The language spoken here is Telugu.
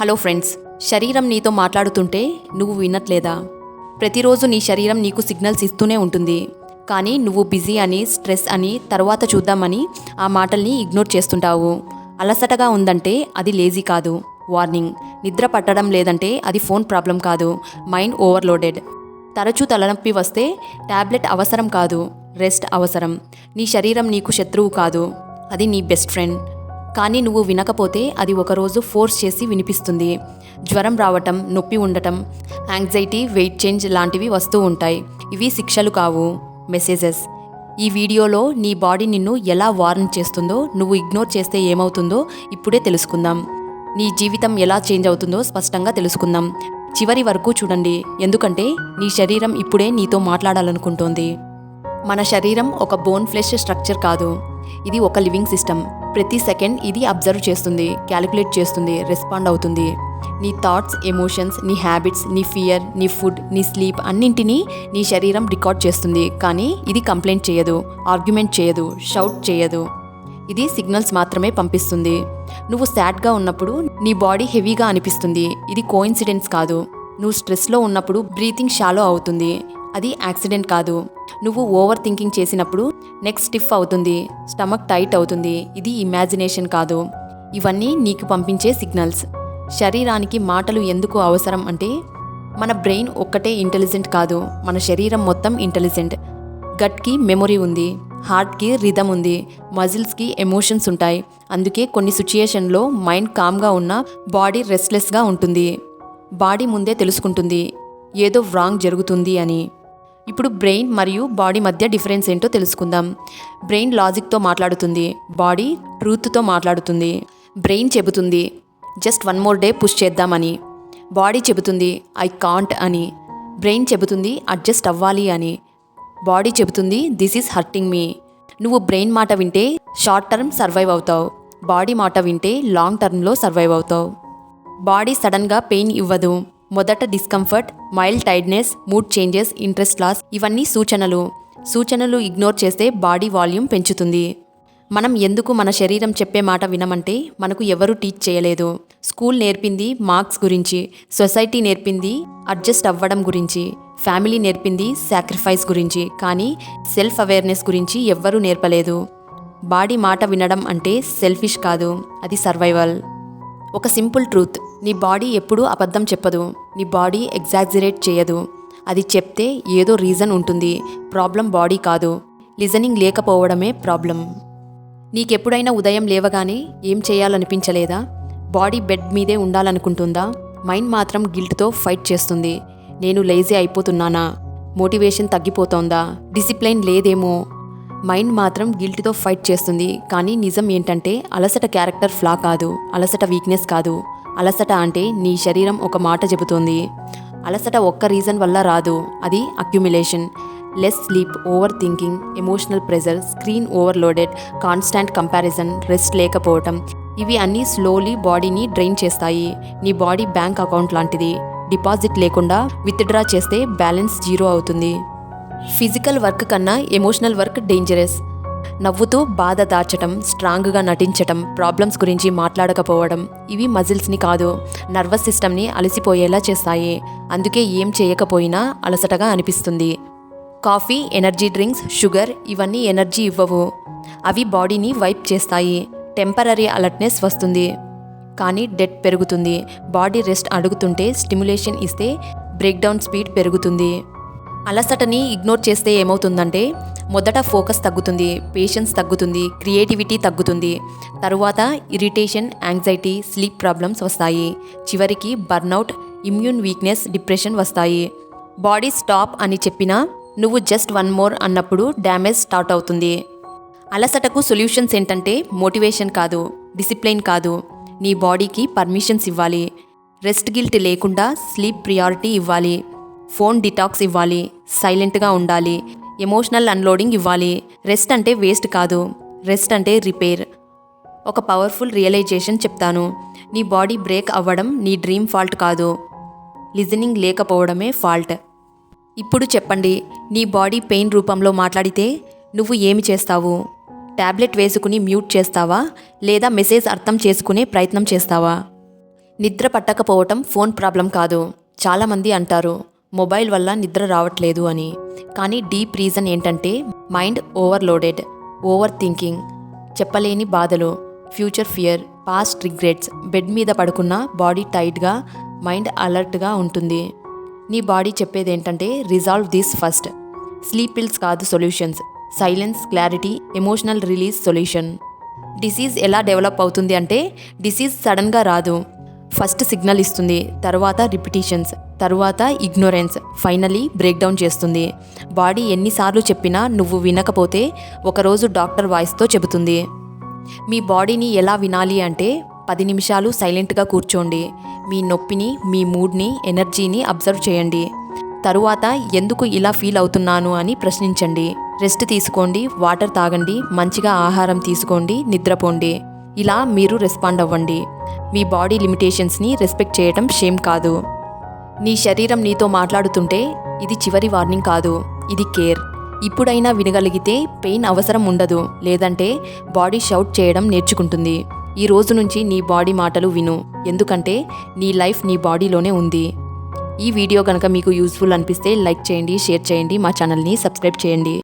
హలో ఫ్రెండ్స్ శరీరం నీతో మాట్లాడుతుంటే నువ్వు వినట్లేదా? ప్రతిరోజు నీ శరీరం నీకు సిగ్నల్స్ ఇస్తూనే ఉంటుంది. కానీ నువ్వు బిజీ అని స్ట్రెస్ అని తర్వాత చూద్దామని ఆ మాటల్ని ఇగ్నోర్ చేస్తుంటావు. అలసటగా ఉందంటే అది లేజీ కాదు. వార్నింగ్ నిద్ర పట్టడం లేదంటే అది ఫోన్ ప్రాబ్లం కాదు. Mind overloaded. తరచూ తలనొప్పి వస్తే టాబ్లెట్ అవసరం కాదు. రెస్ట్ అవసరం. నీ శరీరం నీకు శత్రువు కాదు. అది నీ బెస్ట్ ఫ్రెండ్. కానీ నువ్వు వినకపోతే అది ఒకరోజు ఫోర్స్ చేసి వినిపిస్తుంది. జ్వరం రావటం నొప్పి ఉండటం యాంగ్జైటీ వెయిట్ చేంజ్ లాంటివి వస్తూ ఉంటాయి. ఇవి శిక్షలు కావు. మెసేజెస్ ఈ వీడియోలో నీ బాడీ నిన్ను ఎలా వార్న్ చేస్తుందో నువ్వు ఇగ్నోర్ చేస్తే ఏమవుతుందో ఇప్పుడే తెలుసుకుందాం. నీ జీవితం ఎలా చేంజ్ అవుతుందో స్పష్టంగా తెలుసుకుందాం. చివరి వరకు చూడండి. ఎందుకంటే నీ శరీరం ఇప్పుడే నీతో మాట్లాడాలనుకుంటోంది. మన శరీరం ఒక బోన్ ఫ్లెష్ స్ట్రక్చర్ కాదు. ఇది ఒక లివింగ్ సిస్టమ్ ప్రతి సెకండ్ ఇది అబ్జర్వ్ చేస్తుంది క్యాలిక్యులేట్ చేస్తుంది రెస్పాండ్ అవుతుంది. నీ థాట్స్ ఎమోషన్స్ నీ హ్యాబిట్స్ నీ ఫియర్ నీ ఫుడ్ నీ స్లీప్ అన్నింటినీ నీ శరీరం రికార్డ్ చేస్తుంది. కానీ ఇది కంప్లైంట్ చేయదు ఆర్గ్యుమెంట్ చేయదు షౌట్ చేయదు. ఇది సిగ్నల్స్ మాత్రమే పంపిస్తుంది. నువ్వు సాడ్గా ఉన్నప్పుడు నీ బాడీ హెవీగా అనిపిస్తుంది. ఇది కోఇన్సిడెన్స్ కాదు. నువ్వు స్ట్రెస్లో ఉన్నప్పుడు బ్రీతింగ్ షాలో అవుతుంది. అది యాక్సిడెంట్ కాదు. నువ్వు ఓవర్ థింకింగ్ చేసినప్పుడు నెక్ స్టిఫ్ అవుతుంది. స్టమక్ టైట్ అవుతుంది. ఇది ఇమాజినేషన్ కాదు. ఇవన్నీ నీకు పంపించే సిగ్నల్స్. శరీరానికి మాటలు ఎందుకు అవసరం అంటే మన బ్రెయిన్ ఒక్కటే ఇంటెలిజెంట్ కాదు. మన శరీరం మొత్తం ఇంటెలిజెంట్. గట్కి మెమొరీ ఉంది. హార్ట్కి రిధమ్ ఉంది. మజిల్స్కి ఎమోషన్స్ ఉంటాయి. అందుకే కొన్ని సిచ్యుయేషన్లో మైండ్ కామ్గా ఉన్న బాడీ రెస్ట్లెస్గా ఉంటుంది. బాడీ ముందే తెలుసుకుంటుంది. ఏదో రాంగ్ జరుగుతుంది అని. ఇప్పుడు బ్రెయిన్ మరియు బాడీ మధ్య డిఫరెన్స్ ఏంటో తెలుసుకుందాం. బ్రెయిన్ లాజిక్తో మాట్లాడుతుంది బాడీ ట్రూత్తో మాట్లాడుతుంది బ్రెయిన్ చెబుతుంది just one more day push చేద్దామని. బాడీ చెబుతుంది ఐ కాంట్ అని. బ్రెయిన్ చెబుతుంది అడ్జస్ట్ అవ్వాలి అని. బాడీ చెబుతుంది దిస్ ఈజ్ హర్టింగ్ మీ. నువ్వు బ్రెయిన్ మాట వింటే షార్ట్ టర్మ్ సర్వైవ్ అవుతావు. బాడీ మాట వింటే లాంగ్ టర్మ్లో సర్వైవ్ అవుతావు. బాడీ సడన్గా పెయిన్ ఇవ్వదు. మొదట discomfort mild tiredness mood changes interest loss ఇవన్నీ సూచనలు. సూచనలు ఇగ్నోర్ చేస్తే బాడీ వాల్యూమ్ పెంచుతుంది. మనం ఎందుకు మన శరీరం చెప్పే మాట వినమంటే మనకు ఎవరు టీచ్ చేయలేదు. స్కూల్ నేర్పింది మార్క్స్ గురించి సొసైటీ నేర్పింది అడ్జస్ట్ అవ్వడం గురించి ఫ్యామిలీ నేర్పింది సాక్రిఫైస్ గురించి కానీ సెల్ఫ్ అవేర్నెస్ గురించి ఎవ్వరూ నేర్పలేదు. బాడీ మాట వినడం అంటే సెల్ఫిష్ కాదు అది సర్వైవల్ ఒక సింపుల్ ట్రూత్ నీ బాడీ ఎప్పుడూ అబద్ధం చెప్పదు. నీ బాడీ ఎగ్జాగ్జిరేట్ చేయదు. అది చెప్తే ఏదో రీజన్ ఉంటుంది. ప్రాబ్లం బాడీ కాదు. లిజనింగ్ లేకపోవడమే ప్రాబ్లం. నీకెప్పుడైనా ఉదయం లేవగానే ఏం చేయాలనిపించలేదా? బాడీ బెడ్ మీదే ఉండాలనుకుంటుందా? మైండ్ మాత్రం గిల్ట్తో ఫైట్ చేస్తుంది. నేను లేజీ అయిపోతున్నానా? మోటివేషన్ తగ్గిపోతోందా? డిసిప్లైన్ లేదేమో? మైండ్ మాత్రం గిల్ట్తో ఫైట్ చేస్తుంది. కానీ నిజం ఏంటంటే అలసట క్యారెక్టర్ ఫ్లా కాదు. అలసట వీక్నెస్ కాదు. అలసట అంటే నీ శరీరం ఒక మాట చెబుతోంది. అలసట ఒక్క రీజన్ వల్ల రాదు. అది accumulation less sleep overthinking emotional pressure screen overloaded constant comparison rest లేకపోవటం. ఇవి అన్నీ స్లోలీ బాడీని డ్రైన్ చేస్తాయి. నీ బాడీ బ్యాంక్ అకౌంట్ లాంటిది. డిపాజిట్ లేకుండా విత్డ్రా చేస్తే బ్యాలెన్స్ జీరో అవుతుంది. ఫిజికల్ వర్క్ కన్నా ఎమోషనల్ వర్క్ డేంజరస్ నవ్వుతూ బాధ దాచటం స్ట్రాంగ్గా నటించటం ప్రాబ్లమ్స్ గురించి మాట్లాడకపోవడం ఇవి మజిల్స్ని కాదు నర్వస్ సిస్టమ్ని అలసిపోయేలా చేస్తాయి. అందుకే ఏం చేయకపోయినా అలసటగా అనిపిస్తుంది. కాఫీ ఎనర్జీ డ్రింక్స్ షుగర్ ఇవన్నీ ఎనర్జీ ఇవ్వవు. అవి బాడీని వైప్ చేస్తాయి. టెంపరీ అలర్ట్నెస్ వస్తుంది. కానీ డెట్ పెరుగుతుంది. బాడీ రెస్ట్ అడుగుతుంటే స్టిమ్యులేషన్ ఇస్తే బ్రేక్డౌన్ స్పీడ్ పెరుగుతుంది. అలసటని ఇగ్నోర్ చేస్తే ఏమవుతుందంటే మొదట ఫోకస్ తగ్గుతుంది పేషెన్స్ తగ్గుతుంది క్రియేటివిటీ తగ్గుతుంది. తరువాత ఇరిటేషన్ యాంగ్జైటీ స్లీప్ ప్రాబ్లమ్స్ వస్తాయి. చివరికి బర్నౌట్ ఇమ్యూన్ వీక్నెస్ డిప్రెషన్ వస్తాయి. బాడీ స్టాప్ అని చెప్పినా నువ్వు జస్ట్ వన్ మోర్ అన్నప్పుడు డ్యామేజ్ స్టార్ట్ అవుతుంది. అలసటకు సొల్యూషన్స్ ఏంటంటే మోటివేషన్ కాదు డిసిప్లైన్ కాదు. నీ బాడీకి పర్మిషన్స్ ఇవ్వాలి. రెస్ట్ గిల్ట్ లేకుండా స్లీప్ ప్రియారిటీ ఇవ్వాలి. ఫోన్ డిటాక్స్ ఇవ్వాలి. సైలెంట్గా ఉండాలి. ఎమోషనల్ అన్లోడింగ్ ఇవ్వాలి. రెస్ట్ అంటే వేస్ట్ కాదు. రెస్ట్ అంటే రిపేర్. ఒక పవర్ఫుల్ రియలైజేషన్ చెప్తాను. నీ బాడీ బ్రేక్ అవ్వడం నీ డ్రీమ్ ఫాల్ట్ కాదు. లిజనింగ్ లేకపోవడమే ఫాల్ట్. ఇప్పుడు చెప్పండి నీ బాడీ పెయిన్ రూపంలో మాట్లాడితే నువ్వు ఏమి చేస్తావు? టాబ్లెట్ వేసుకుని మ్యూట్ చేస్తావా? లేదా మెసేజ్ అర్థం చేసుకునే ప్రయత్నం చేస్తావా? నిద్ర పట్టకపోవటం ఫోన్ ప్రాబ్లం కాదు. చాలామంది అంటారు మొబైల్ వల్ల నిద్ర రావట్లేదు అని. కానీ డీప్ రీజన్ ఏంటంటే మైండ్ ఓవర్లోడెడ్ ఓవర్ థింకింగ్ చెప్పలేని బాధలు future fear past regrets bed మీద పడుకున్న బాడీ టైట్గా మైండ్ అలర్ట్గా ఉంటుంది. నీ బాడీ చెప్పేది ఏంటంటే resolve this first. Sleep pills కాదు solutions. Silence clarity emotional release solution. Disease ఎలా డెవలప్ అవుతుంది అంటే డిసీజ్ సడన్గా రాదు. ఫస్ట్ సిగ్నల్ ఇస్తుంది తర్వాత రిపిటీషన్స్ తరువాత ఇగ్నోరెన్స్ ఫైనలీ బ్రేక్డౌన్ చేస్తుంది. బాడీ ఎన్నిసార్లు చెప్పినా నువ్వు వినకపోతే ఒకరోజు డాక్టర్ వాయిస్తో చెబుతుంది. మీ బాడీని ఎలా వినాలి అంటే పది నిమిషాలు సైలెంట్గా కూర్చోండి. మీ నొప్పిని మీ మూడ్ని ఎనర్జీని అబ్జర్వ్ చేయండి. తరువాత ఎందుకు ఇలా ఫీల్ అవుతున్నాను అని ప్రశ్నించండి. రెస్ట్ తీసుకోండి వాటర్ తాగండి మంచిగా ఆహారం తీసుకోండి నిద్రపోండి. ఇలా మీరు రెస్పాండ్ అవ్వండి. మీ బాడీ లిమిటేషన్స్ని రెస్పెక్ట్ చేయడం షేమ్ కాదు. నీ శరీరం నీతో మాట్లాడుతుంటే ఇది చివరి వార్నింగ్ కాదు. ఇది కేర్ ఇప్పుడైనా వినగలిగితే పెయిన్ అవసరం ఉండదు. లేదంటే బాడీ షౌట్ చేయడం నేర్చుకుంటుంది. ఈ రోజు నుంచి నీ బాడీ మాటలు విను. ఎందుకంటే నీ లైఫ్ నీ బాడీలోనే ఉంది. ఈ వీడియో కనుక మీకు యూస్ఫుల్ అనిపిస్తే లైక్ చేయండి షేర్ చేయండి మా ఛానల్ని సబ్స్క్రైబ్ చేయండి.